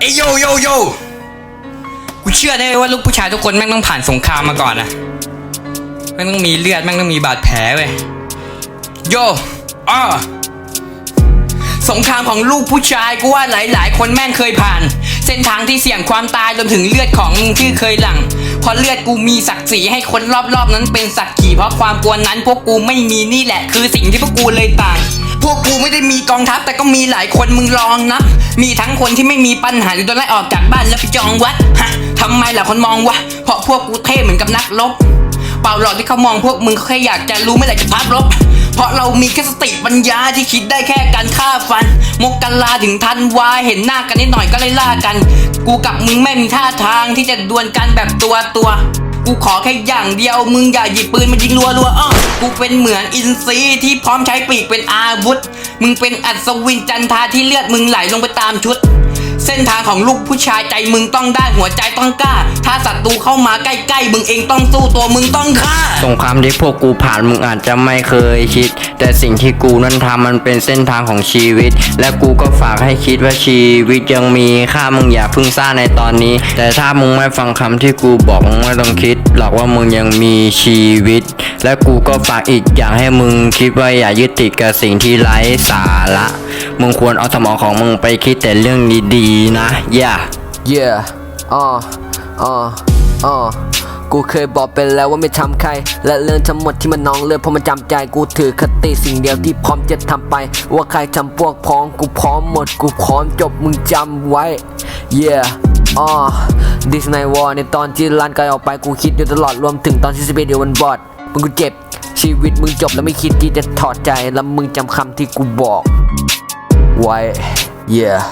เอยโยโยโยกูเชื่อได้ว่าลูกผู้ชายทุกคนแม่งต้องผ่านสงครามมาก่อนนะแม่งต้องมีเลือดแม่งต้องมีบาดแผลเว้ยโยอ้อสงครามของลูกผู้ชายกูว่าหลาย ๆ คนแม่งเคยผ่าน เส้นทางที่เสี่ยงความตายรวมถึงเลือดของมึงที่เคยหลั่งเพราะเลือดกูมีศักดิ์ศรีให้คนรอบ ๆ นั้นเป็นสักขีเพราะความกลัวนั้นพวกกูไม่มีนี่แหละ คือสิ่งที่พวกกูเลยต่าง พวกกูไม่ได้มีกองทัพแต่ก็มีหลายคนมึงลองนะมีทั้งคนที่ไม่มีปัญหาหรือโดนไล่ออกจากบ้านแล้วไปจองวัดฮะทำไมล่ะคนมองวะเพราะพวกกูเท่เหมือนกับนักรบเปล่าหรอกที่เขามองพวกมึงเขาแค่อยากจะรู้เมื่อไหร่จะพับรบเพราะเรามีแค่สติปัญญาที่คิดได้แค่การฆ่าฟัน มกกันลาถึงทันวาเห็นหน้ากันนิดหน่อยก็เลยล่ากัน กูกับมึงไม่มีท่าทางที่จะดวลกันแบบตัวตัว กูขอแค่อย่างเดียว มึงอย่าหยิบปืนมายิงรัวรัวอ้อกูเป็นเหมือนอินทรีที่พร้อมใช้ปีกเป็นอาวุธ มึงเป็นอัศวินจันทาที่เลือดมึงไหลลงไปตามชุด เส้นทางของลูกผู้ชายใจมึงต้องได้หัวใจต้องกล้า ถ้าศัตรูเข้ามาใกล้ๆมึงเองต้องสู้ตัวมึงต้องฆ่าสงครามที่พวกกูผ่านมึงอาจจะไม่เคยคิด แต่สิ่งที่กูนั้นทำมันเป็นเส้นทางของชีวิต และกูก็ฝากให้คิดว่าชีวิตยังมีค่ามึงอย่าเพึ่งซ่าในตอนนี้ แต่ถ้ามึงไม่ฟังคำที่กูบอกมึงไม่ต้องคิดหรอกว่ามึงยังมีชีวิต และกูก็ฝากอีกอย่างให้มึงคิดว่าอย่ายึดติดกับสิ่งที่ไร้สาระ มึงควรเอาสมองของมึงไปคิดแต่เรื่องดีๆนะ อย่า Yeah อ่ออ่ออ่อกูเคยบอกไปแล้วว่าไม่ทำใคร และเรื่องทั้งหมดที่มันน้องเลือดเพราะมันจำใจกูถือคติสิ่งเดียวที่พร้อมจะทำไป ว่าใครทำพวกพ้องกูพร้อมหมดกูพร้อมจบมึงจำไว้ Yeah อ่อ This night war ในตอนที่ลันไกลออกไปกูคิดอยู่ตลอดรวมถึงตอนที่สเอ็ดเดียวันบอดมึงกูเจ็บชีวิตมึงจบแล้วไม่คิดที่จะถอดใจแล้วมึงจำคำที่กูบอก ไว้ Yeah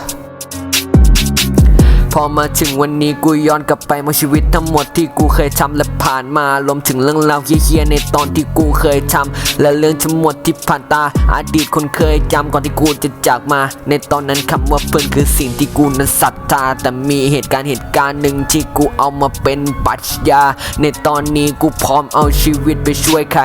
พอมาถึงวันนี้กูย้อนกลับไปมองชีวิตทั้งหมดที่กูเคยทำและผ่านมารวมถึงเรื่องราวเฮี้ยๆในตอนที่กูเคยทำและเรื่องทั้งหมดที่ผ่านตาอดีตคนเคยจำก่อนที่กูจะจากมา ในตอนนั้นคำว่าเพื่อนคือสิ่งที่กูนั้นศรัทธาแต่มีเหตุการณ์เหตุการณ์หนึ่งที่กูเอามาเป็นปรัชญา ในตอนนี้กูพร้อมเอาชีวิตไปช่วยใคร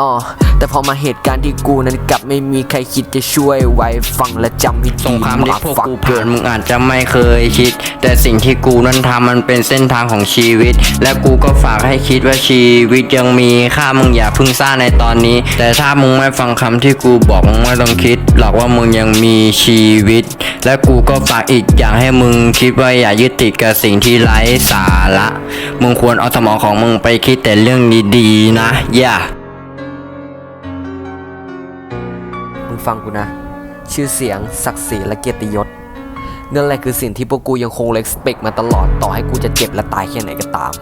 อ๋อแต่พอมาเหตุการณ์ที่กูนั้นกลับไม่มีใครคิดจะช่วยไว้ฟังและจำให้สดีงครามที่พวกฟักูผ่านมึงอาจจะไม่เคยคิด แต่สิ่งที่กูนั้นทำมันเป็นเส้นทางของชีวิต และกูก็ฝากให้คิดว่าชีวิตยังมีค่ามึงอย่าเพึ่งซ่าในตอนนี้ แต่ถ้ามึงไม่ฟังคำที่กูบอกมึงไม่ต้องคิดหรอกว่ามึงยังมีชีวิต และกูก็ฝากอีกอย่างให้มึงคิดว่าอย่ายึดติดกับสิ่งที่ไร้สาระมึงควรเอาสมองของมึงไปคิดแต่เรื่องดีๆนะอย่า มึงฟังกูนะ ชื่อเสียงศักดิ์ศรีและเกียรติยศนั่นแหละคือสิ่งที่พวกกูยังคงเล็กสเปกมาตลอดต่อให้กูจะเจ็บและตายแค่ไหนก็ตาม